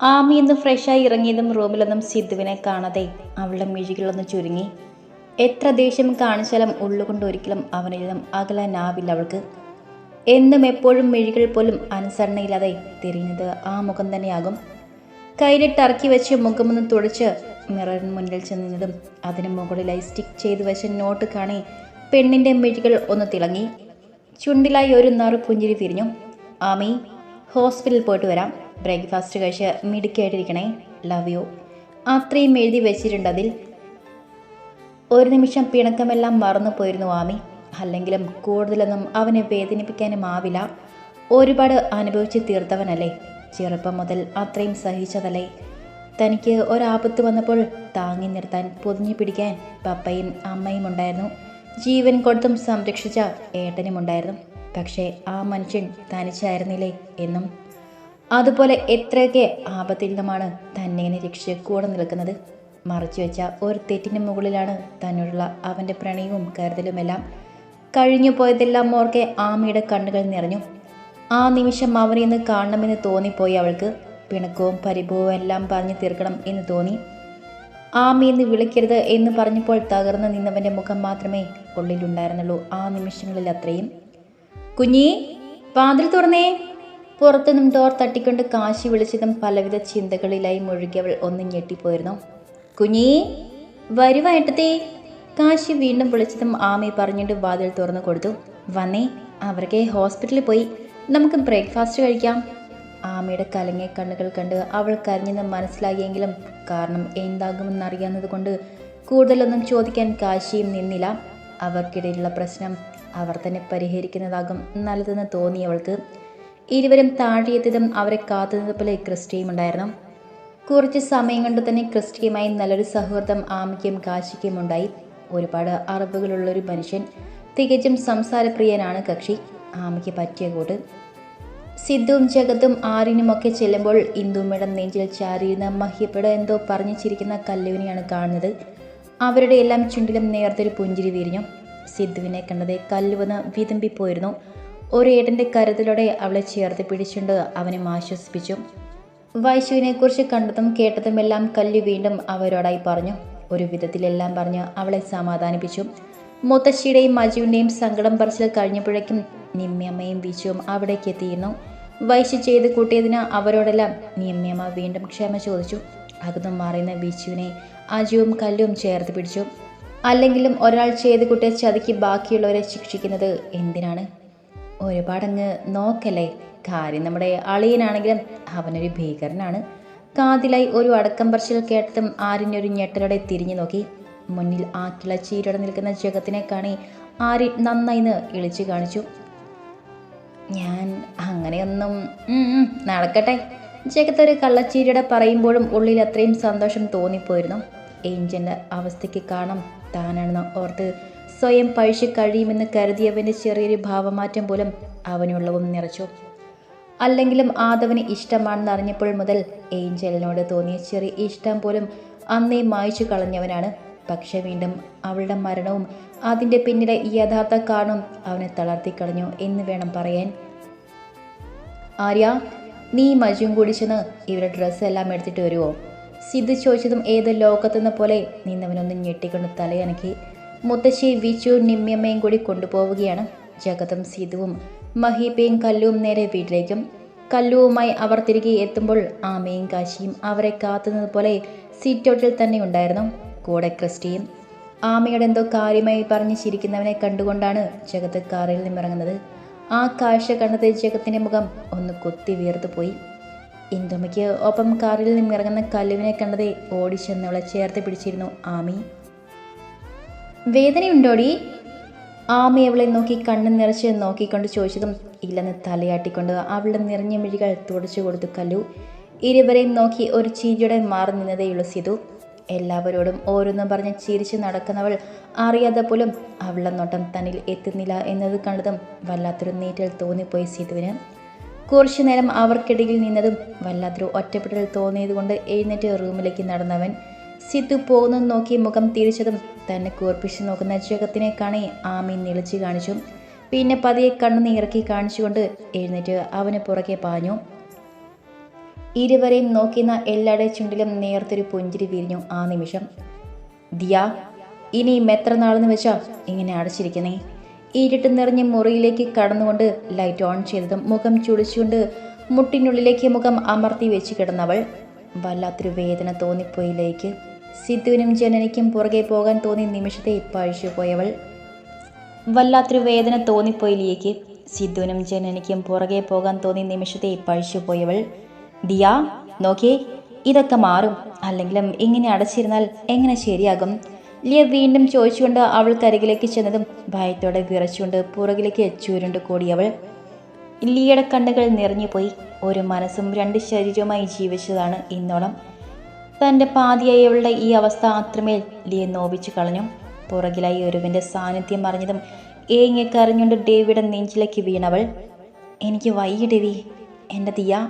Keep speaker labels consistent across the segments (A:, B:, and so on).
A: ആമി ഇന്ന് ഫ്രഷായി ഇറങ്ങിയതും റൂമിലൊന്നും സിദ്ധുവിനെ കാണാതെ അവളുടെ മിഴികളൊന്ന് ചുരുങ്ങി. എത്ര ദേഷ്യം കാണിച്ചാലും ഉള്ളുകൊണ്ട് ഒരിക്കലും അവനിൽ നിന്നും അകലാനാവില്ല അവൾക്ക്. എന്നും എപ്പോഴും മിഴികൾ പോലും അനുസരണയില്ലാതെ തിരിഞ്ഞത് ആ മുഖം തന്നെയാകും. കയ്യിലിട്ട് ഇറക്കി വെച്ച് മുഖമൊന്ന് തുടച്ച് മിററിന് മുന്നിൽ ചെന്നതും അതിന് മുകളിലായി സ്റ്റിക്ക് ചെയ്ത് വെച്ച നോട്ട് കാണി പെണ്ണിന്റെ മിഴികൾ ഒന്ന് തിളങ്ങി. ചുണ്ടിലായി ഒരു നറു പുഞ്ചിരി തിരിഞ്ഞു. ആമി ഹോസ്പിറ്റലിൽ പോയിട്ട് വരാം. ബ്രേക്ക്ഫാസ്റ്റ് കഴിച്ച് മിടുക്കായിട്ടിരിക്കണേ ലവ് യു അത്രയും എഴുതി വെച്ചിട്ടുണ്ട് അതിൽ ഒരു നിമിഷം പിണക്കമെല്ലാം മറന്നു പോയിരുന്നു ആമി. അല്ലെങ്കിലും കൂടുതലൊന്നും അവനെ വേദനിപ്പിക്കാനും ആവില്ല. ഒരുപാട് അനുഭവിച്ച് തീർത്തവനല്ലേ. ചെറുപ്പം മുതൽ അത്രയും സഹിച്ചതല്ലേ. തനിക്ക് ഒരാപത്ത് വന്നപ്പോൾ താങ്ങി നിർത്താൻ പൊതിഞ്ഞു പിടിക്കാൻ പപ്പയും അമ്മയും ഉണ്ടായിരുന്നു. ജീവൻ കൊടുത്തും സംരക്ഷിച്ച ഏട്ടനും ഉണ്ടായിരുന്നു. പക്ഷേ ആ മനുഷ്യൻ തനിച്ചായിരുന്നില്ലേ എന്നും അതുപോലെ എത്രയൊക്കെ ആപത്തിൽ നിന്നുമാണ് തന്നെ രക്ഷിച്ച് കൂടെ നിൽക്കുന്നത്? മറച്ചു വെച്ച ഒരു തെറ്റിന് മുകളിലാണ് തന്നോടുള്ള അവന്റെ പ്രണയവും കരുതലുമെല്ലാം. കഴിഞ്ഞു പോയതെല്ലാം ഓർക്കെ ആമയുടെ കണ്ണുകൾ നിറഞ്ഞു. ആ നിമിഷം അവനെ ഇന്ന് കാണണമെന്ന് തോന്നിപ്പോയി അവൾക്ക്. പിണക്കവും പരിഭവവും എല്ലാം പറഞ്ഞു തീർക്കണം എന്ന് തോന്നി. ആമി എന്ന് വിളിക്കരുത് എന്ന് പറഞ്ഞപ്പോൾ തകർന്നു നിന്നവന്റെ മുഖം മാത്രമേ ഉള്ളിലുണ്ടായിരുന്നുള്ളൂ ആ നിമിഷങ്ങളിൽ അത്രയും. കുഞ്ഞി പാതിൽ തുറന്നേ. പുറത്തുനിന്നും ഡോർ തട്ടിക്കൊണ്ട് കാശി വിളിച്ചതും പലവിധ ചിന്തകളിലായി മുഴുകിയവൾ ഒന്ന് ഞെട്ടിപ്പോയിരുന്നു. കുഞ്ഞി വരുവായിട്ടത്തേ കാശി വീണ്ടും വിളിച്ചതും ആമി പറഞ്ഞിട്ട് വാതിൽ തുറന്നു കൊടുത്തു. വന്നേ അവർക്ക് ഹോസ്പിറ്റലിൽ പോയി. നമുക്ക് ബ്രേക്ക്ഫാസ്റ്റ് കഴിക്കാം. ആമയുടെ കലങ്ങിയ കണ്ണുകൾ കണ്ട് അവൾ കരഞ്ഞെന്ന് മനസ്സിലാകിയെങ്കിലും കാരണം എന്താകുമെന്നറിയാവുന്നത് കൊണ്ട് കൂടുതലൊന്നും ചോദിക്കാൻ കാശിയും നിന്നില്ല. അവർക്കിടയിലുള്ള പ്രശ്നം അവർ തന്നെ പരിഹരിക്കുന്നതാകും നല്ലതെന്ന് തോന്നി അവൾക്ക്. ഇരുവരും താഴെയെത്തിയതും അവരെ കാത്തുന്നത് പോലെ ക്രിസ്റ്റിയും ഉണ്ടായിരുന്നു. കുറച്ച് സമയം കൊണ്ട് തന്നെ ക്രിസ്റ്റിയുമായി നല്ലൊരു സൗഹൃദം ആമയ്ക്കും കാശിക്കും ഉണ്ടായി. ഒരുപാട് അറിവുകളുള്ളൊരു മനുഷ്യൻ തികച്ചും സംസാരപ്രിയനാണ് കക്ഷി. ആമയ്ക്ക് പറ്റിയ കൂട്ട്. സിദ്ധുവും ജഗത്തും ആറിനുമൊക്കെ ചെല്ലുമ്പോൾ ഇന്ദുമ്മയുടെ നെഞ്ചിൽ ചാരിയിരുന്ന മഹ്യപ്പെട് എന്തോ പറഞ്ഞു ചിരിക്കുന്ന കല്ലുവിനെയാണ് കാണുന്നത്. അവരുടെ എല്ലാം ചുണ്ടിലും നേർത്തൊരു പുഞ്ചിരി വിരിഞ്ഞു. സിദ്ധുവിനെ കണ്ടത് കല്ലുവെന്ന് വിതുമ്പിപ്പോയിരുന്നു. ഒരു ഏട്ടന്റെ കരുതലോടെ അവളെ ചേർത്ത് പിടിച്ചുകൊണ്ട് അവനെ ആശ്വസിപ്പിച്ചു. വൈശുവിനെക്കുറിച്ച് കണ്ടതും കേട്ടതുമെല്ലാം കല്ലു വീണ്ടും അവരോടായി പറഞ്ഞു. ഒരു വിധത്തിലെല്ലാം പറഞ്ഞ് അവളെ സമാധാനിപ്പിച്ചു. മുത്തശ്ശിയുടെയും മജുവിന്റെയും സങ്കടം പറച്ചിൽ കഴിഞ്ഞപ്പോഴേക്കും നിമ്യമ്മയും വിച്ചുവും അവിടേക്ക് എത്തിയിരുന്നു. വൈശു ചെയ്ത് കൂട്ടിയതിന് അവരോടെല്ലാം നിമ്യമ്മ വീണ്ടും ക്ഷമ ചോദിച്ചു. അകത്തും മാറിയുന്ന വിച്ചുവിനെ അജുവും കല്ലും ചേർത്ത് പിടിച്ചു. അല്ലെങ്കിലും ഒരാൾ ചെയ്ത് കൂട്ടിയ ചതിക്ക് ബാക്കിയുള്ളവരെ ശിക്ഷിക്കുന്നത് എന്തിനാണ്? ഒരുപാടങ്ങ് നോക്കല്ലേ കാര്യം നമ്മുടെ അളിയനാണെങ്കിലും അവനൊരു ഭീകരനാണ്. കാതിലായി ഒരു അടക്കം പറച്ചിൽ കേട്ടതും ആര്യനൊരു ഞെട്ടലോടെ തിരിഞ്ഞു നോക്കി. മുന്നിൽ ആ കിളച്ചീരോടെ നിൽക്കുന്ന ജഗത്തിനെ കാണി ആര്യൻ നന്നായിന്ന് ഇളിച്ചു കാണിച്ചു. ഞാൻ അങ്ങനെയൊന്നും നടക്കട്ടെ ജഗത്ത് ഒരു കള്ളച്ചീരിയുടെ പറയുമ്പോഴും ഉള്ളിൽ അത്രയും സന്തോഷം തോന്നിപ്പോയിരുന്നു. ഏഞ്ചന്റെ അവസ്ഥയ്ക്ക് കാണാം താനാണെന്ന് ഓർത്ത് സ്വയം പഴിച്ചു കഴിയുമെന്ന് കരുതിയവന്റെ ചെറിയൊരു ഭാവമാറ്റം പോലും അവനുള്ളവും നിറച്ചു. അല്ലെങ്കിലും ആദവന് ഇഷ്ടമാണെന്ന് അറിഞ്ഞപ്പോൾ മുതൽ ഏഞ്ചലിനോട് തോന്നിയ ചെറിയ ഇഷ്ടം പോലും അന്നേ മായ്ച്ചു കളഞ്ഞവനാണ്. പക്ഷെ വീണ്ടും അവളുടെ മരണവും അതിന്റെ പിന്നിലെ യഥാർത്ഥ കാണും അവനെ തളർത്തിക്കളഞ്ഞു എന്ന് വേണം പറയാൻ. ആര്യ നീ മജുവും കൂടി ചെന്ന് ഇവരുടെ ഡ്രസ്സ് എല്ലാം എടുത്തിട്ട് വരുമോ സിദ്ധു ചോദിച്ചതും ഏത് ലോകത്തെന്ന പോലെ നിന്നവനൊന്ന് ഞെട്ടിക്കൊണ്ട് തലയനക്കി. മുത്തശ്ശി വിച്ചു നിമ്യമ്മയും കൂടി കൊണ്ടുപോവുകയാണ്. ജഗതും സീതുവും മഹീബയും കല്ലുവും നേരെ വീട്ടിലേക്കും. കല്ലുവുമായി അവർ തിരികെ എത്തുമ്പോൾ ആമയും കാശിയും അവരെ കാത്തുന്നത് പോലെ സീറ്റോട്ടിൽ തന്നെ ഉണ്ടായിരുന്നു. കൂടെ ക്രിസ്റ്റിയും. ആമയുടെ എന്തോ കാര്യമായി പറഞ്ഞ് ചിരിക്കുന്നവനെ കണ്ടുകൊണ്ടാണ് ജഗത്ത് കാറിൽ നിന്നിറങ്ങുന്നത്. ആ കാഴ്ച കണ്ടത് ജഗത്തിന്റെ മുഖം ഒന്ന് കുത്തി വീർത്തു പോയി. ഇന്ദുമയ്ക്ക് ഒപ്പം കാറിൽ നിന്നിറങ്ങുന്ന കല്ലുവിനെ കണ്ടതേ ഓടിച്ചെന്നവളെ ചേർത്ത് പിടിച്ചിരുന്നു ആമി. വേദനയുണ്ടോടി? ആമി അവളെ നോക്കി കണ്ണു നിറച്ച് നോക്കിക്കൊണ്ട് ചോദിച്ചതും ഇല്ലെന്ന് തലയാട്ടിക്കൊണ്ട് അവളുടെ നിറഞ്ഞ മിഴികൾ തുടച്ചു കൊടുത്തു കല്ലു. ഇരുവരെയും നോക്കി ഒരു ചീരിയുടെ മാറി നിന്നതേയുള്ളൂ സിധു. എല്ലാവരോടും ഓരോന്നും പറഞ്ഞ് ചിരിച്ച് നടക്കുന്നവൾ അറിയാതെ പോലും അവളുടെ നോട്ടം തന്നിൽ എത്തുന്നില്ല എന്നത് കണ്ടതും വല്ലാത്തൊരു നീറ്റൽ തോന്നിപ്പോയി സിതുവിന് കുറച്ചു നേരം അവർക്കിടയിൽ നിന്നതും വല്ലാത്തൊരു ഒറ്റപ്പെടൽ തോന്നിയതുകൊണ്ട് എഴുന്നേറ്റ് റൂമിലേക്ക് നടന്നവൻ സിദ്ധു പോകുന്നത് നോക്കി മുഖം തിരിച്ചതും തന്നെ കൂർപ്പിച്ച് നോക്കുന്ന ജഗത്തിനെ കാണി ആമി നിളിച്ചു കാണിച്ചു. പിന്നെ പതിയെ കണ്ണു നീറക്കി കാണിച്ചുകൊണ്ട് എഴുന്നേറ്റ് അവന് പുറകെ പാഞ്ഞു. ഇരുവരെയും നോക്കിയുന്ന എല്ലാടെ ചുണ്ടിലും നേർത്തൊരു പുഞ്ചിരി വിരിഞ്ഞു ആ നിമിഷം. ദിയ ഇനിയും എത്ര നാളെന്ന് വെച്ചാ ഇങ്ങനെ അടച്ചിരിക്കുന്നേ? ഇരുട്ട് നിറഞ്ഞ മുറിയിലേക്ക് കടന്നുകൊണ്ട് ലൈറ്റ് ഓൺ ചെയ്തതും മുഖം ചുളിച്ചുകൊണ്ട് മുട്ടിനുള്ളിലേക്ക് മുഖം അമർത്തി വെച്ച് കിടന്നവൾ. വല്ലാത്തൊരു വേദന തോന്നിപ്പോയിലേക്ക്. സിദ്ധുവിനും ജനനിക്കും പുറകെ പോകാൻ തോന്നിയ നിമിഷത്തെ പഴിച്ചു പോയവൾ. വല്ലാത്തൊരു വേദന തോന്നിപ്പോയിലേക്ക്. സിദ്ധുവിനും ജനനിക്കും പുറകെ പോകാൻ തോന്നിയ നിമിഷത്തെ പഴിച്ചു പോയവൾ. ദിയ നോക്കിയേ ഇതൊക്കെ മാറും. അല്ലെങ്കിലും ഇങ്ങനെ അടച്ചിരുന്നാൽ എങ്ങനെ ശരിയാകും? ലിയ വീണ്ടും ചോദിച്ചുകൊണ്ട് അവൾ കരികിലേക്ക് ചെന്നതും ഭയത്തോടെ വിറച്ചുകൊണ്ട് പുറകിലേക്ക് ചുരുണ്ട് കൂടിയവൾ. ലിയയുടെ കണ്ണുകൾ നിറഞ്ഞുപോയി ഒരു മനസ്സും രണ്ട് ശരീരവുമായി ജീവിച്ചതാണ് ഇന്നോളം. തന്റെ പാതിയായവളുടെ ഈ അവസ്ഥ അത്രമേൽ ലിയ നോവിച്ചു കളഞ്ഞു. പുറകിലായി ഒരുവിന്റെ സാന്നിധ്യം അറിഞ്ഞതും ഏങ്ങി കരഞ്ഞുകൊണ്ട് ഡേവിയുടെ നെഞ്ചിലേക്ക് വീണവൾ എനിക്ക് വയ്യ ഡേവി എന്റെ തീയ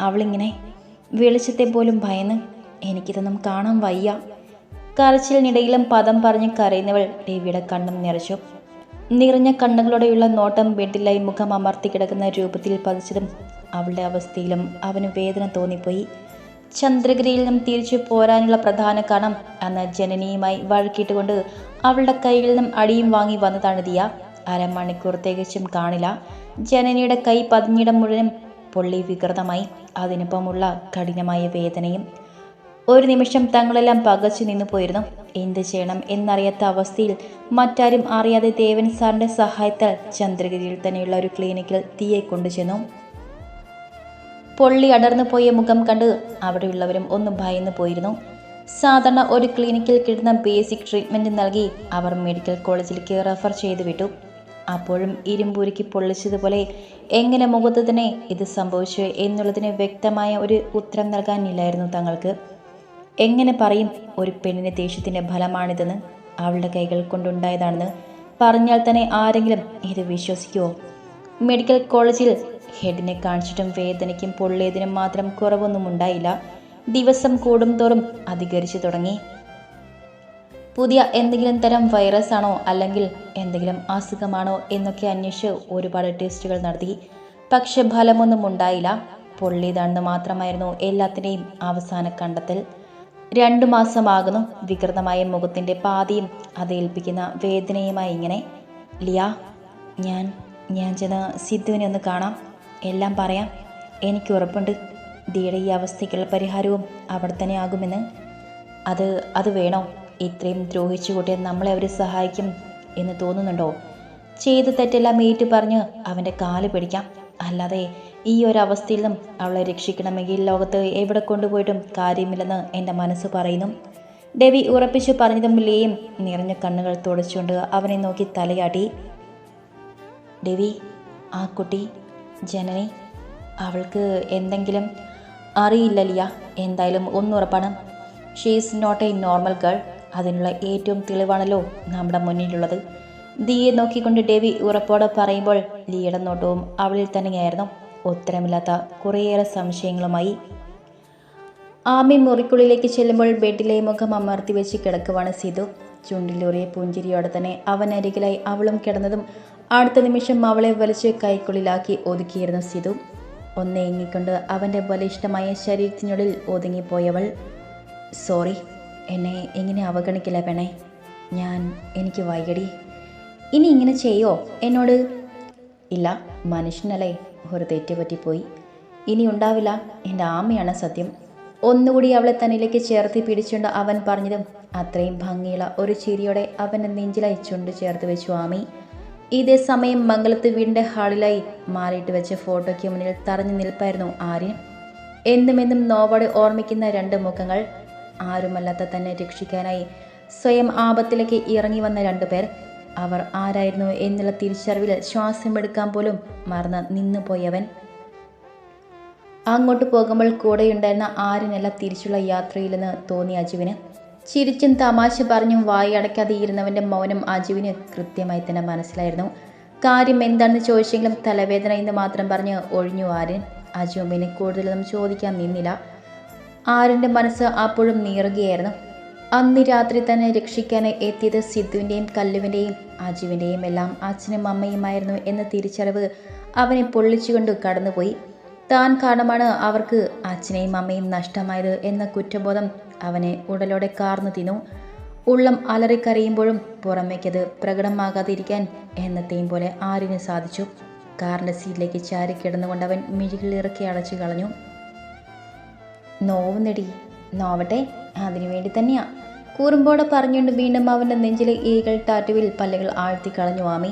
A: അവളിങ്ങനെ വെളിച്ചത്തെ പോലും ഭയന്ന് എനിക്കിതൊന്നും കാണാൻ വയ്യ. കരച്ചിലിനിടയിലും പദം പറഞ്ഞ് കരയുന്നവൾ ഡേവിയുടെ കണ്ണും നിറച്ചു. നിറഞ്ഞ കണ്ണുകളോടെയുള്ള നോട്ടം ബെഡിലായി മുഖം അമർത്തി കിടക്കുന്ന രൂപത്തിൽ പതിച്ചതും അവളുടെ അവസ്ഥയിലും അവന് വേദന തോന്നിപ്പോയി. ചന്ദ്രഗിരിയിൽ നിന്നും തിരിച്ചു പോരാനുള്ള പ്രധാന കാരണം അന്ന് ജനനിയുമായി വഴക്കിട്ടുകൊണ്ട് അവളുടെ കയ്യിൽ നിന്നും അടിയും വാങ്ങി വന്നതാണ് ദിയ. അരമണിക്കൂർ തികച്ചും കാണില്ല. ജനനിയുടെ കൈ പതിഞ്ഞിടം മുഴുവനും പൊള്ളി വികൃതമായി. അതിനൊപ്പമുള്ള കഠിനമായ വേദനയും ഒരു നിമിഷം തങ്ങളെല്ലാം പകച്ചു നിന്നു പോയിരുന്നു എന്ത് ചെയ്യണം എന്നറിയാത്ത അവസ്ഥയിൽ മറ്റാരും അറിയാതെ ദേവൻ സാറിന്റെ സഹായത്താൽ ചന്ദ്രഗിരിയിൽ തന്നെയുള്ള ഒരു ക്ലിനിക്കിൽ തീയെ കൊണ്ടുചെന്നു. പൊള്ളി അടർന്നു പോയ മുഖം കണ്ട് അവിടെയുള്ളവരും ഒന്ന് ഭയന്ന് പോയിരുന്നു. സാധാരണ ഒരു ക്ലിനിക്കിൽ കിട്ടുന്ന ബേസിക് ട്രീറ്റ്മെന്റ് നൽകി അവർ മെഡിക്കൽ കോളേജിലേക്ക് റെഫർ ചെയ്തു വിട്ടു. അപ്പോഴും ഇരുമ്പൂരിക്ക് പൊള്ളിച്ചതുപോലെ എങ്ങനെ മുഖത്ത് തന്നെ ഇത് സംഭവിച്ചു എന്നുള്ളതിന് വ്യക്തമായ ഒരു ഉത്തരം നൽകാനില്ലായിരുന്നു തങ്ങൾക്ക്. എങ്ങനെ പറയും ഒരു പെണ്ണിന് ദേഷ്യത്തിന്റെ ഫലമാണിതെന്ന് അവളുടെ കൈകൾ കൊണ്ടുണ്ടായതാണെന്ന് പറഞ്ഞാൽ തന്നെ ആരെങ്കിലും ഇത് വിശ്വസിക്കുമോ മെഡിക്കൽ കോളേജിൽ ഹെഡിനെ കാണിച്ചിട്ടും വേദനയ്ക്കും പൊള്ളിയതിനും മാത്രം കുറവൊന്നും ഉണ്ടായില്ല. ദിവസം കൂടുംതോറും അധികരിച്ചു തുടങ്ങി. പുതിയ എന്തെങ്കിലും തരം വൈറസ് ആണോ അല്ലെങ്കിൽ എന്തെങ്കിലും അസുഖമാണോ എന്നൊക്കെ അന്വേഷിച്ച് ഒരുപാട് ടെസ്റ്റുകൾ നടത്തി. പക്ഷെ ഫലമൊന്നും ഉണ്ടായില്ല. പൊള്ളിയതാണെന്ന് മാത്രമായിരുന്നു എല്ലാത്തിന്റെയും അവസാന കണ്ടെത്തൽ. രണ്ടു മാസമാകുന്നു വികൃതമായ മുഖത്തിന്റെ പാതിയും അത് ഏൽപ്പിക്കുന്ന വേദനയുമായി ഇങ്ങനെ ലിയ ഞാൻ ഞാൻ ചെന്ന് സിദ്ധുവിനെ ഒന്ന് കാണാം. എല്ലാം പറയാം. എനിക്ക് ഉറപ്പുണ്ട്. ദിയുടെ ഈ അവസ്ഥയ്ക്കുള്ള പരിഹാരവും അവിടെ തന്നെ ആകുമെന്ന്. അത് അത് വേണോ? ഇത്രയും ദ്രോഹിച്ചു കൂട്ടിയ നമ്മളെ അവർ സഹായിക്കും എന്ന് തോന്നുന്നുണ്ടോ? ചെയ്ത് തെറ്റെല്ലാം ഏറ്റു പറഞ്ഞ് അവന്റെ കാൽ പിടിക്കാം. അല്ലാതെ ഈ ഒരു അവസ്ഥയിൽ നിന്നും അവളെ രക്ഷിക്കണമെങ്കിൽ ലോകത്ത് എവിടെ കൊണ്ടുപോയിട്ടും കാര്യമില്ലെന്ന് എന്റെ മനസ്സ് പറയുന്നു. ഡെവി ഉറപ്പിച്ചു പറഞ്ഞതും ലേയും നിറഞ്ഞ കണ്ണുകൾ തുടച്ചുകൊണ്ട് അവനെ നോക്കി തലയാട്ടി. ഡെവി ആ കുട്ടി ജനനി അവൾക്ക് എന്തെങ്കിലും അറിയില്ല ലിയ. എന്തായാലും ഒന്നുറപ്പാണ് she's not a normal girl അതിനുള്ള ഏറ്റവും തെളിവാണല്ലോ നമ്മുടെ മുന്നിലുള്ളത്. ദിയെ നോക്കിക്കൊണ്ട് ഡേവി ഉറപ്പോടെ പറയുമ്പോൾ ലിയുടെ നോട്ടവും അവളിൽ തന്നെയായിരുന്നു. ഉത്തരമില്ലാത്ത കുറേയേറെ സംശയങ്ങളുമായി ആമി മുറിക്കുള്ളിലേക്ക് ചെല്ലുമ്പോൾ ബെഡിലെ മുഖം അമർത്തി വെച്ച് കിടക്കുവാണ് സിധു. ചുണ്ടിലൂറിയ പുഞ്ചിരിയോടെ തന്നെ അവൻ അരികിലായി അവളും കിടന്നതും അടുത്ത നിമിഷം അവളെ വലിച്ച് കൈക്കുള്ളിലാക്കി ഒതുക്കിയിരുന്നു സിധു. ഒന്നേങ്ങിക്കൊണ്ട് അവന്റെ ബലിഷ്ഠമായ ശരീരത്തിനുള്ളിൽ ഒതുങ്ങിപ്പോയവൾ സോറി എന്നെ എങ്ങനെ അവഗണിക്കില്ല പെണേ ഞാൻ എനിക്ക് വൈകടി. ഇനി ഇങ്ങനെ ചെയ്യോ? എന്നോട് ഇല്ല മനുഷ്യനല്ലേ? ഒരു തെറ്റ് പറ്റിപ്പോയി. ഇനി ഉണ്ടാവില്ല. എന്റെ ആമയാണ് സത്യം. ഒന്നുകൂടി അവളെ തന്നിലേക്ക് ചേർത്ത് പിടിച്ചുകൊണ്ട് അവൻ പറഞ്ഞതും അത്രയും ഭംഗിയുള്ള ഒരു ചിരിയോടെ അവന്റെ നെഞ്ചിലായി ചുണ്ട് ചേർത്ത് വെച്ചു ആമി. ഇതേ സമയം മംഗലത്ത് വീടിന്റെ ഹാളിലായി മാറിയിട്ട് വെച്ച ഫോട്ടോയ്ക്ക് മുന്നിൽ തറഞ്ഞു നിൽപ്പായിരുന്നു ആര്യൻ. എന്നുമെന്നും നോവോടെ ഓർമ്മിക്കുന്ന രണ്ട് മുഖങ്ങൾ ആരുമല്ലാത്ത തന്നെ രക്ഷിക്കാനായി സ്വയം ആപത്തിലേക്ക് ഇറങ്ങി വന്ന രണ്ടുപേർ അവർ ആരായിരുന്നു എന്നുള്ള തിരിച്ചറിവിൽ ശ്വാസമെടുക്കാൻ പോലും മറന്ന് നിന്നുപോയവൻ അങ്ങോട്ട് പോകുമ്പോൾ കൂടെയുണ്ടായിരുന്ന ആരിനല്ല തിരിച്ചുള്ള യാത്രയിലെന്ന് തോന്നി അജുവിന്. ചിരിച്ചും തമാശ പറഞ്ഞും വായി അടയ്ക്കാതെ ഇരുന്നവന്റെ മൗനം അജുവിന് കൃത്യമായി തന്നെ മനസ്സിലായിരുന്നു. കാര്യം എന്താണെന്ന് ചോദിച്ചെങ്കിലും തലവേദന എന്ന് മാത്രം പറഞ്ഞ് ഒഴിഞ്ഞു ആര്യൻ. അജുവിനെ കൂടുതലൊന്നും ചോദിക്കാൻ നിന്നില്ല. ആരന്റെ മനസ്സ് അപ്പോഴും നീറുകയായിരുന്നു. അന്ന് രാത്രി തന്നെ രക്ഷിക്കാൻ എത്തിയത് സിദ്ധുവിന്റെയും കല്ലുവിന്റെയും അജുവിന്റെയും എല്ലാം അച്ഛനും അമ്മയുമായിരുന്നു എന്ന തിരിച്ചറിവ് അവനെ പൊള്ളിച്ചുകൊണ്ട് കടന്നുപോയി. താൻ കാരണമാണ് അവർക്ക് അച്ഛനെയും അമ്മയും നഷ്ടമായത് എന്ന കുറ്റബോധം അവനെ ഉടലോടെ കാർന്നു തിന്നു. ഉള്ളം അലറിക്കരയുമ്പോഴും പുറമേക്കത് പ്രകടമാകാതിരിക്കാൻ എന്നത്തെയും പോലെ ആരിന് സാധിച്ചു. കാറിന്റെ സീറ്റിലേക്ക് ചാരി കിടന്നുകൊണ്ടവൻ ഇറക്കി അടച്ചു കളഞ്ഞു. നോവുന്നെടി നോവട്ടെ അതിനു വേണ്ടി തന്നെയാ. കൂറുമ്പോടെ പറഞ്ഞുകൊണ്ട് വീണ്ടും അവന്റെ നെഞ്ചിലെ ഈകൾ ടാറ്റുവിൽ പല്ലുകൾ ആഴ്ത്തി കളഞ്ഞു ആമി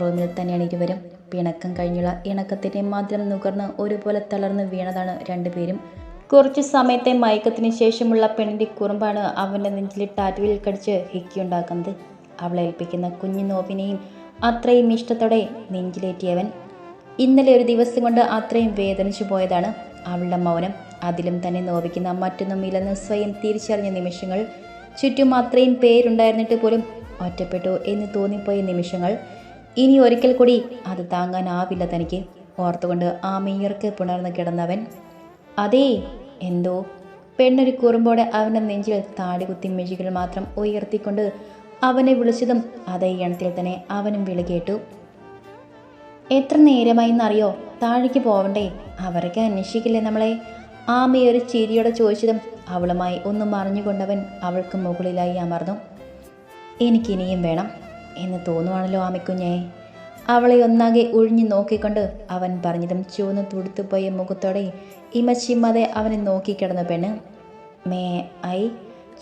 A: റൂമിൽ തന്നെയാണ് ഇരുവരും. പിണക്കം കഴിഞ്ഞുള്ള ഇണക്കത്തിന്റെ മാത്രം നുകർന്ന് ഒരുപോലെ തളർന്ന് വീണതാണ് രണ്ടുപേരും. കുറച്ച് സമയത്തെ മയക്കത്തിന് ശേഷമുള്ള പെണ്ണിന്റെ കുറുമ്പാണ് അവന്റെ നെഞ്ചിലെ ടാറ്റുവിൽ കടിച്ച് ഹിക്കിയുണ്ടാക്കുന്നത്. അവളെ ഏൽപ്പിക്കുന്ന കുഞ്ഞു നോവിനെയും അത്രയും ഇഷ്ടത്തോടെ നെഞ്ചിലേറ്റിയവൻ. ഇന്നലെ ഒരു ദിവസം കൊണ്ട് അത്രയും വേദനിച്ചു പോയതാണ് അവളുടെ മൗനം. അതിലും തന്നെ നോവിക്കുന്ന മറ്റൊന്നും ഇല്ലെന്ന് സ്വയം തിരിച്ചറിഞ്ഞ നിമിഷങ്ങൾ ചുറ്റും അത്രയും പേരുണ്ടായിരുന്നിട്ട് പോലും ഒറ്റപ്പെട്ടു എന്ന് തോന്നിപ്പോയ നിമിഷങ്ങൾ. ഇനി ഒരിക്കൽ കൂടി അത് താങ്ങാനാവില്ല തനിക്ക്. ഓർത്തുകൊണ്ട് ആ മെയ്യർക്ക് പുണർന്ന് കിടന്നവൻ അതേ എന്തോ? പെണ്ണൊരു കുറുമ്പോടെ അവന്റെ നെഞ്ചിൽ താടികുത്തി മെഴികൾ മാത്രം ഉയർത്തിക്കൊണ്ട് അവനെ വിളിച്ചതും അതേ ഇണത്തിൽ തന്നെ അവനും വിളികേട്ടു എത്ര നേരമായി എന്നറിയോ താഴേക്ക് പോവണ്ടേ? അവരൊക്കെ അന്വേഷിക്കില്ലേ നമ്മളെ? ആമി ഒരു ചിരിയോടെ ചോദിച്ചതും അവളുമായി ഒന്ന് മറിഞ്ഞുകൊണ്ടവൻ അവൾക്ക് മുകളിലായി അമർന്നു. എനിക്കിനിയും വേണം എന്ന് തോന്നുവാണല്ലോ ആമിക്കുഞ്ഞേ. അവളെ ഒന്നാകെ ഒഴിഞ്ഞു നോക്കിക്കൊണ്ട് അവൻ പറഞ്ഞതും ചുവന്ന് തുടുത്തുപോയ മുഖത്തോടെ ഇമച്ചിമ്മതെ അവനെ നോക്കിക്കിടന്ന പെണ്ണ്. മേ ഐ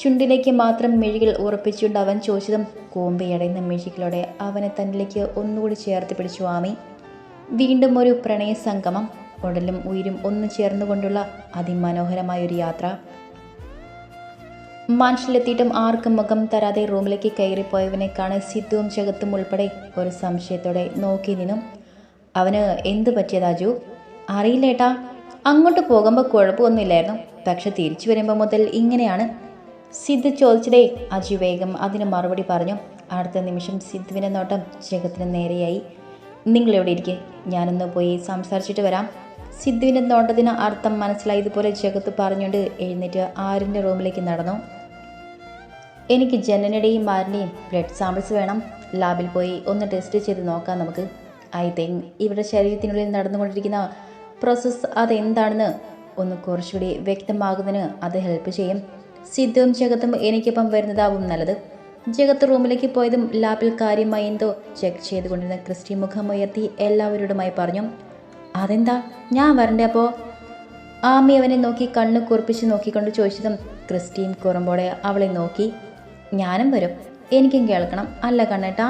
A: ചുണ്ടിലേക്ക് മാത്രം മിഴികൾ ഉറപ്പിച്ചുകൊണ്ട് അവൻ ചോദിച്ചതും കൂമ്പിയടയുന്ന മിഴികളോടെ അവനെ തന്നിലേക്ക് ഒന്നുകൂടി ചേർത്ത് പിടിച്ചു ആമി. വീണ്ടും ഒരു പ്രണയ സംഗമം ഉടലും ഉയിരും ഒന്നു ചേർന്നുകൊണ്ടുള്ള അതിമനോഹരമായ ഒരു യാത്ര. മാൻഷിലെത്തിയിട്ടും ആർക്കും മുഖം തരാതെ റൂമിലേക്ക് കയറിപ്പോയവനെ കാണാൻ സിദ്ധുവും ജഗത്തും ഉൾപ്പെടെ ഒരു സംശയത്തോടെ നോക്കി നിന്നും. അവന് എന്തു പറ്റിയതാജു അറിയില്ലേട്ടാ അങ്ങോട്ട് പോകുമ്പോൾ കുഴപ്പമൊന്നുമില്ലായിരുന്നു. പക്ഷെ തിരിച്ചു വരുമ്പോൾ മുതൽ ഇങ്ങനെയാണ്. സിദ്ധു ചോദിച്ചതേ അജു വേഗം അതിന് മറുപടി പറഞ്ഞു. അടുത്ത നിമിഷം സിദ്ധുവിനെ നോട്ടം ജഗത്തിന് നേരെയായി. നിങ്ങളെവിടെ ഇരിക്കെ ഞാനൊന്ന് പോയി സംസാരിച്ചിട്ട് വരാം. സിദ്ധുവിന്റെ നോട്ടത്തിന് അർത്ഥം മനസ്സിലായി ഇതുപോലെ ജഗത്ത് പറഞ്ഞുകൊണ്ട് എഴുന്നേറ്റ് ആരിന്റെ റൂമിലേക്ക് നടന്നു. എനിക്ക് ജനനയുടെയും മാരിന്റെയും ബ്ലഡ് സാമ്പിൾസ് വേണം. ലാബിൽ പോയി ഒന്ന് ടെസ്റ്റ് ചെയ്ത് നോക്കാം നമുക്ക്. ഐ തിങ്ക് ഇവരുടെ ശരീരത്തിനുള്ളിൽ നടന്നുകൊണ്ടിരിക്കുന്ന പ്രോസസ്സ് അതെന്താണെന്ന് ഒന്ന് കുറച്ചുകൂടി വ്യക്തമാകുന്നതിന് അത് ഹെൽപ്പ് ചെയ്യും. സിദ്ധുവും ജഗത്തും എനിക്കൊപ്പം വരുന്നതാവും നല്ലത്. ജഗത്ത് റൂമിലേക്ക് പോയതും ലാബിൽ കാര്യമായി എന്തോ ചെക്ക് ചെയ്തുകൊണ്ടിരുന്ന ക്രിസ്റ്റി മുഖം ഉയർത്തി എല്ലാവരോടുമായി പറഞ്ഞു. അതെന്താ? ഞാൻ വരണ്ടേ അപ്പോൾ ആമി അവനെ നോക്കി കണ്ണ് കുറിപ്പിച്ച് നോക്കിക്കൊണ്ട് ചോദിച്ചതും ക്രിസ്റ്റീൻ കുറുമ്പോടെ അവളെ നോക്കി. ഞാനും വരും. എനിക്കും കേൾക്കണം. അല്ല കണ്ണേട്ടാ.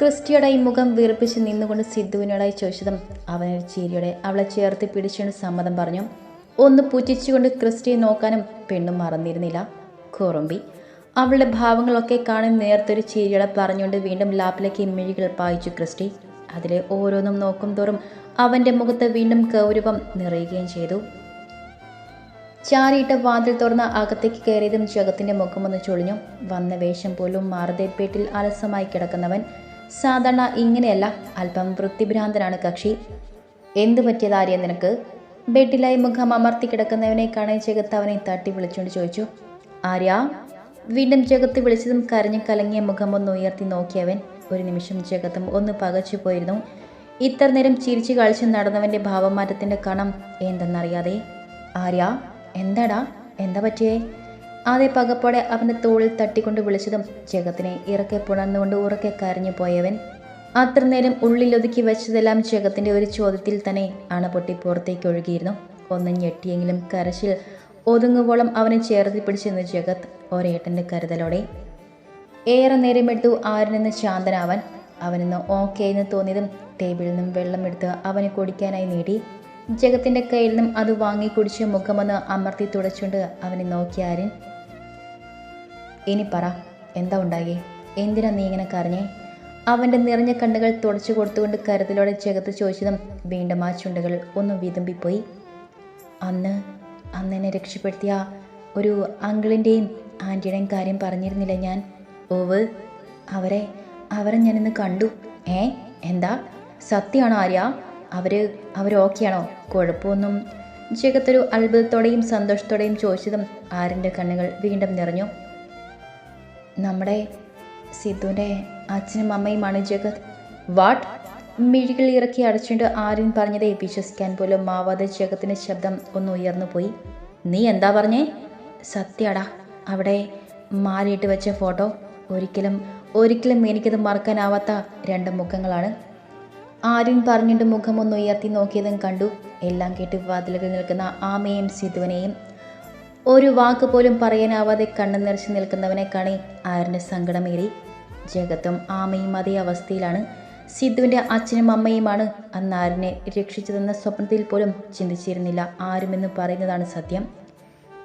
A: ക്രിസ്റ്റിയുടെ ഈ മുഖം വീർപ്പിച്ച് നിന്നുകൊണ്ട് സിദ്ധുവിനോടായി ചോദിച്ചതും അവനൊരു ചിരിയോടെ അവളെ ചേർത്ത് പിടിച്ചുകൊണ്ട് സമ്മതം പറഞ്ഞു. ഒന്ന് പുറ്റിച്ചുകൊണ്ട് ക്രിസ്റ്റിയെ നോക്കാനും പെണ്ണും മറന്നിരുന്നില്ല. കുറുമ്പി. അവളുടെ ഭാവങ്ങളൊക്കെ കാണാൻ നേർത്തൊരു ചിരിയോടെ പറഞ്ഞുകൊണ്ട് വീണ്ടും ലാപ്പിലേക്ക് മിഴികൾ പായിച്ചു ക്രിസ്റ്റി. അതിലെ ഓരോന്നും നോക്കും തോറും അവന്റെ മുഖത്ത് വീണ്ടും ഗൗരവം നിറയുകയും ചെയ്തു. ചാരിയിട്ട വാതിൽ തുറന്ന അകത്തേക്ക് കയറിയതും ജഗത്തിന്റെ മുഖമൊന്ന് ചൊളിഞ്ഞു. വന്ന വേഷം പോലും മാറുതേപ്പേട്ടിൽ അലസമായി കിടക്കുന്നവൻ സാധാരണ ഇങ്ങനെയല്ല അല്പം വൃത്തിഭ്രാന്തനാണ് കക്ഷി. എന്തു പറ്റിയതാര്യ നിനക്ക്? ബെഡിലായി മുഖം അമർത്തി കിടക്കുന്നവനെ കാണാൻ ജഗത്ത് അവനെ തട്ടി വിളിച്ചുകൊണ്ട് ചോദിച്ചു. ആര്യ? വീണ്ടും ജഗത്ത് വിളിച്ചതും കരഞ്ഞു കലങ്ങിയ മുഖം ഒന്ന് ഉയർത്തി നോക്കിയവൻ ഒരു നിമിഷം ജഗത്തും ഒന്ന് പകച്ചു പോയിരുന്നു. ഇത്ര നേരം ചിരിച്ചു കളിച്ച് നടന്നവന്റെ ഭാവമാറ്റത്തിന്റെ കണം എന്തെന്നറിയാതെ ആര്യ എന്താടാ? എന്താ പറ്റിയേ? ആദ്യ പകപ്പോടെ അവന്റെ തോളിൽ തട്ടിക്കൊണ്ട് വിളിച്ചതും ജഗത്തിനെ ഇറക്കെ പുണർന്നുകൊണ്ട് ഉറക്കെ കരഞ്ഞു പോയവൻ. അത്ര നേരം ഉള്ളിലൊതുക്കി വെച്ചതെല്ലാം ജഗത്തിന്റെ ഒരു ചോദ്യത്തിൽ തന്നെ അണപൊട്ടി പുറത്തേക്ക് ഒഴുകിയിരുന്നു. ഒന്ന് ഞെട്ടിയെങ്കിലും കരച്ചിൽ ഒതുങ്ങുവോളം അവനെ ചേർത്തി പിടിച്ചിരുന്നു ജഗത് ഒരേട്ടന്റെ കരുതലോടെ ഏറെ നേരമെടുത്തു ആരിൽ ശാന്തനാവാൻ അവനിന്ന് ഓക്കെ എന്ന് തോന്നിയതും ടേബിളിൽ നിന്നും വെള്ളമെടുത്ത് അവന് കുടിക്കാനായി നേടി. ജഗത്തിന്റെ കയ്യിൽ നിന്നും അത് വാങ്ങി കുടിച്ച് മുഖമൊന്ന് അമർത്തി തുടച്ചുകൊണ്ട് അവനെ നോക്കി ആര്യൻ ഇനി പറ എന്താ ഉണ്ടായി? എന്തിനാ നീ ഇങ്ങനെ കരഞ്ഞേ? അവന്റെ നിറഞ്ഞ കണ്ണുകൾ തുടച്ചു കൊടുത്തുകൊണ്ട് കരുതലോടെ ജഗത്ത് ചോദിച്ചതും വീണ്ടും ആ ചുണ്ടുകൾ ഒന്ന് വിതുമ്പിപ്പോയി. അന്ന് അന്ന് എന്നെ രക്ഷപ്പെടുത്തിയ ഒരു അങ്കിളിന്റെയും ആന്റിയുടെയും കാര്യം പറഞ്ഞിരുന്നില്ല ഞാൻ. ഓവ്. അവരെ അവരെ ഞാനിന്ന് കണ്ടു. ഏ എന്താ? സത്യമാണോ ആര്യ? അവർ ഓക്കെയാണോ? കുഴപ്പമൊന്നും. ജഗത്തൊരു അത്ഭുതത്തോടെയും സന്തോഷത്തോടെയും ചോദിച്ചതും ആരിന്റെ കണ്ണുകൾ വീണ്ടും നിറഞ്ഞു. നമ്മുടെ സിദ്ധുവിന്റെ അച്ഛനും അമ്മയുമാണ് ജഗത്. വാട്ട്? മിഴികൾ ഇറക്കി അടച്ചുകൊണ്ട് ആര്യൻ പറഞ്ഞതേ വിശ്വസിക്കാൻ പോലും മാവാതെ ജഗത്തിന്റെ ശബ്ദം ഒന്ന് ഉയർന്നു പോയി. നീ എന്താ പറഞ്ഞേ? സത്യടാ അവിടെ മാലയിട്ട് വെച്ച ഫോട്ടോ. ഒരിക്കലും ഒരിക്കലും എനിക്കത് മറക്കാനാവാത്ത രണ്ട് മുഖങ്ങളാണ്. ആര്യൻ പറഞ്ഞിട്ട് മുഖമൊന്ന് ഉയർത്തി നോക്കിയതും കണ്ടു. എല്ലാം കേട്ട് വാതിലുകൾ നിൽക്കുന്ന ആമയും സിധുവിനെയും ഒരു വാക്ക് പോലും പറയാനാവാതെ കണ്ണു നിറച്ച് നിൽക്കുന്നവനെ കാണി ആരുടെ സങ്കടമേറി. ജഗത്തും ആമയും അതേ അവസ്ഥയിലാണ്. സിദ്ധുവിന്റെ അച്ഛനും അമ്മയുമാണ് അന്ന് ആരിനെ രക്ഷിച്ചതെന്ന സ്വപ്നത്തിൽ പോലും ചിന്തിച്ചിരുന്നില്ല ആരുമെന്ന് പറയുന്നതാണ് സത്യം.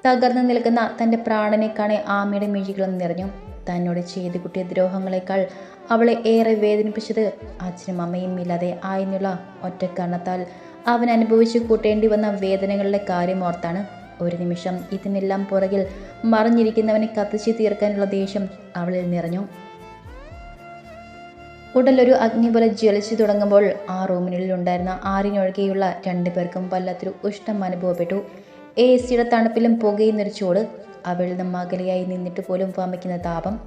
A: തകർന്നു നിൽക്കുന്ന തന്റെ പ്രാണനെ ആമയുടെ മിഴികളും നിറഞ്ഞു. തന്നോട് ചെയ്തു കുട്ടിയ ദ്രോഹങ്ങളെക്കാൾ അവളെ ഏറെ വേദനിപ്പിച്ചത് അച്ഛനും അമ്മയും ഇല്ലാതെ ആയെന്നുള്ള ഒറ്റ കാരണത്താൽ അവൻ അനുഭവിച്ചു കൂട്ടേണ്ടി വന്ന വേദനകളുടെ കാര്യം ഓർത്താണ്. ഒരു നിമിഷം ഇതിനെല്ലാം പുറകിൽ മറിഞ്ഞിരിക്കുന്നവനെ കത്തിച്ചു തീർക്കാനുള്ള ദേഷ്യം അവളിൽ നിറഞ്ഞു. ഉടലൊരു അഗ്നി പോലെ ജ്വലിച്ചു തുടങ്ങുമ്പോൾ ആ റൂമിനുള്ളിൽ ഉണ്ടായിരുന്ന ആറിനൊഴികെയുള്ള രണ്ടുപേർക്കും വല്ലാത്തൊരു ഉഷ്ണം അനുഭവപ്പെട്ടു. എ സിയുടെ തണുപ്പിലും പുകയുന്നൊരു ചൂട് അവളിൽ നിന്നും അകലെയായി നിന്നിട്ട് പോലും വമിക്കുന്ന താപം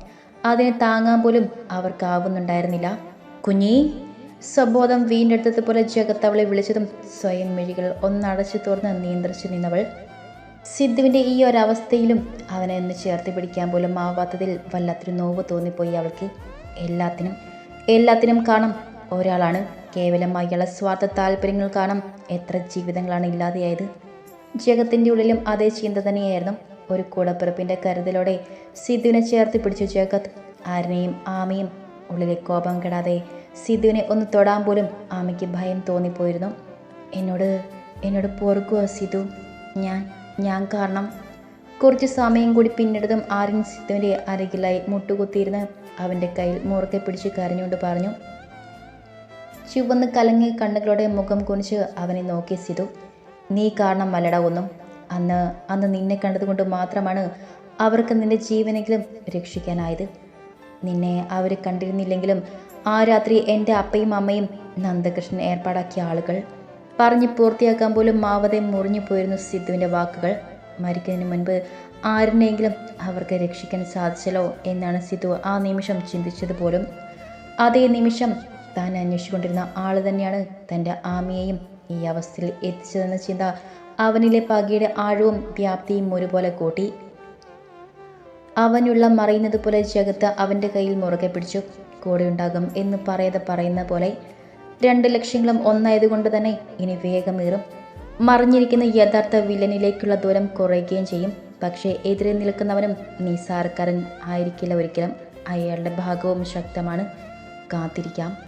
A: അതിനെ താങ്ങാൻ പോലും അവർക്കാവുന്നുണ്ടായിരുന്നില്ല. കുഞ്ഞി സ്വബോധം വീണ്ടെടുത്തതുപോലെ ജഗത്ത് അവളെ വിളിച്ചതും സ്വയം മിഴികൾ ഒന്നടച്ചു തുറന്ന് നിയന്ത്രിച്ചു നിന്നവൾ. സിദ്ധുവിന്റെ ഈ ഒരവസ്ഥയിലും അവനെ ഒന്ന് ചേർത്ത് പിടിക്കാൻ പോലും ആവാത്തതിൽ വല്ലാത്തൊരു നോവ് തോന്നിപ്പോയി അവൾക്ക്. എല്ലാത്തിനും എല്ലാത്തിനും കാണും ഒരാളാണ്. കേവലം അയാളെ സ്വാർത്ഥ താല്പര്യങ്ങൾ കാണാം എത്ര ജീവിതങ്ങളാണ് ഇല്ലാതെയായത്. ജഗത്തിന്റെ ഉള്ളിലും അതേ ചിന്ത തന്നെയായിരുന്നു. ഒരു കൂടപ്പിറപ്പിന്റെ കരുതലോടെ സിദ്ധുവിനെ ചേർത്ത് പിടിച്ചു ജഗത്ത് ആരനെയും ആമയും ഉള്ളിലെ കോപം കെടാതെ സിദ്ധുവിനെ ഒന്ന് തൊടാൻ പോലും ആമയ്ക്ക് ഭയം തോന്നിപ്പോയിരുന്നു. എന്നോട് എന്നോട് പൊറുക്കുക സിധു ഞാൻ ഞാൻ കാരണം? കുറച്ച് സമയം കൂടി പിന്നിടതും ആര്യൻ സിദ്ധുവിന്റെ അരകിലായി മുട്ടുകുത്തിയിരുന്ന് അവന്റെ കയ്യിൽ മുറുക്കെ പിടിച്ച് കരഞ്ഞുകൊണ്ട് പറഞ്ഞു ചുവന്ന് കലങ്ങിയ കണ്ണുകളോടെ മുഖം കുനിച്ച് അവനെ നോക്കി സിധു നീ കാരണം മലട ഒന്നും. അന്ന് അന്ന് നിന്നെ കണ്ടതുകൊണ്ട് മാത്രമാണ് അവർക്ക് നിന്റെ ജീവനെങ്കിലും രക്ഷിക്കാനായത്. നിന്നെ അവർ കണ്ടിരുന്നില്ലെങ്കിലും ആ രാത്രി എന്റെ അപ്പയും അമ്മയും നന്ദകൃഷ്ണൻ ഏർപ്പാടാക്കിയ ആളുകൾ. പറഞ്ഞ് പൂർത്തിയാക്കാൻ പോലും മാവതെ മുറിഞ്ഞു പോയിരുന്നു സിദ്ധുവിന്റെ വാക്കുകൾ. മരിക്കുന്നതിന് മുൻപ് ആരിനെങ്കിലും അവർക്ക് രക്ഷിക്കാൻ സാധിച്ചല്ലോ എന്നാണ് സിദ്ധു ആ നിമിഷം ചിന്തിച്ചത് പോലും അതേ നിമിഷം താൻ അന്വേഷിച്ചുകൊണ്ടിരുന്ന ആൾ തന്നെയാണ് തന്റെ ആമിയെയും ഈ അവസ്ഥയിൽ എത്തിച്ചതെന്ന ചിന്ത അവനിലെ പകയുടെ ആഴവും വ്യാപ്തിയും ഒരുപോലെ കൂട്ടി. അവനുള്ള മറയുന്നത് പോലെ ജഗത്ത് അവന്റെ കയ്യിൽ മുറുകെ പിടിച്ചു. കൂടെ ഉണ്ടാകും എന്ന് പറയാതെ പറയുന്ന പോലെ രണ്ട് ലക്ഷ്യങ്ങളും ഒന്നായതുകൊണ്ട് തന്നെ ഇനി വേഗമേറും മറിഞ്ഞിരിക്കുന്ന യഥാർത്ഥ വില്ലനിലേക്കുള്ള ദൂരം കുറയുകയും ചെയ്യും. പക്ഷേ എതിരെ നിൽക്കുന്നവനും നിസാരക്കാരൻ ആയിരിക്കില്ല ഒരിക്കലും. അയാളുടെ ഭാഗവും ശക്തമാണ്. കാത്തിരിക്കാം.